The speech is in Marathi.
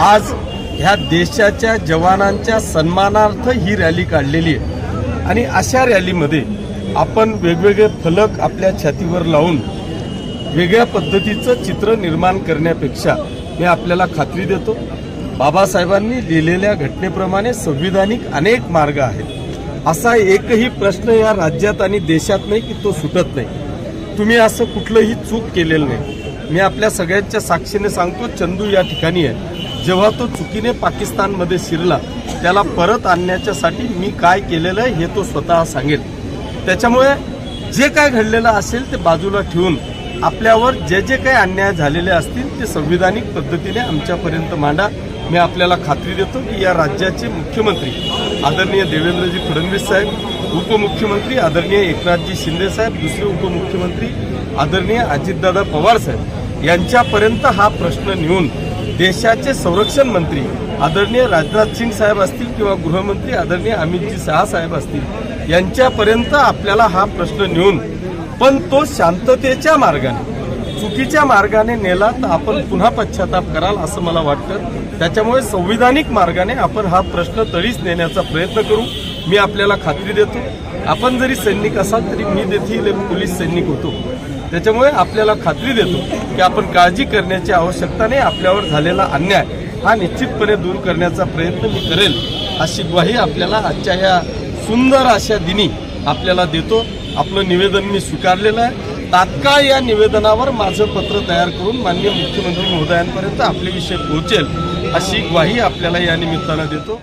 आज ह्या देशाच्या जवानांच्या सन्मानार्थ ही रॅली काढलेली आहे. आणि अशा रॅलीमध्ये आपण वेगवेगळे फलक आपल्या छातीवर लावून वेगळ्या पद्धतीचं चित्र निर्माण करण्यापेक्षा मी आपल्याला खात्री देतो बाबासाहेबांनी लिहिलेल्या घटनेप्रमाणे संविधानिक अनेक मार्ग आहेत. असा एकही प्रश्न या राज्यात आणि देशात नाही की तो सुटत नाही. तुम्ही असं कुठलंही चूक केलेलं नाही. मी आपल्या सगळ्यांच्या साक्षीने सांगतो चंदू या ठिकाणी आहे. जेव्हा तो चुकीने पाकिस्तानमध्ये शिरला त्याला परत आणण्याच्यासाठी मी काय केलेलं आहे हे तो स्वतः सांगेल. त्याच्यामुळे जे काय घडलेलं असेल ते बाजूला ठेवून आपल्यावर जे जे काही अन्याय झालेले असतील ते संविधानिक पद्धतीने आमच्यापर्यंत मांडा. मी आपल्याला खात्री देतो की या राज्याचे मुख्यमंत्री आदरणीय देवेंद्रजी फडणवीस साहेब उपमुख्यमंत्री आदरणीय एकनाथजी शिंदे साहेब दुसरे उपमुख्यमंत्री आदरणीय अजितदादा पवार साहेब यांच्यापर्यंत हा प्रश्न नेऊन देशाचे संरक्षण मंत्री आदरणीय राजनाथ सिंग साहेब असतील किंवा गृहमंत्री आदरणीय अमितजी शहा साहेब असतील यांच्यापर्यंत आपल्याला हा प्रश्न नेऊन पण तो शांततेच्या मार्गाने चुकीच्या मार्गाने नेला तर आपण पुन्हा पश्चाताप कराल असं मला वाटतं. त्याच्यामुळे संविधानिक मार्गाने आपण हा प्रश्न तडीच नेण्याचा प्रयत्न करू. मी आपल्याला खात्री देतो. आपण जरी सैनिक असाल तरी मी देखील पोलीस सैनिक होतो. त्याच्यामुळे आपल्याला खात्री देतो की आपण काळजी करण्याची आवश्यकता नाही आपल्यावर झालेला अन्याय हा निश्चितपणे दूर करण्याचा प्रयत्न मी करेल अशी ग्वाही आपल्याला आजच्या या सुंदर अशा दिनी आपल्याला देतो. आपलं निवेदन मी स्वीकारलेलं आहे. तात्काळ या निवेदनावर माझं पत्र तयार करून माननीय मुख्यमंत्री महोदयांपर्यंत आपले विषय पोहोचेल अशी ग्वाही आपल्याला या निमित्तानं देतो.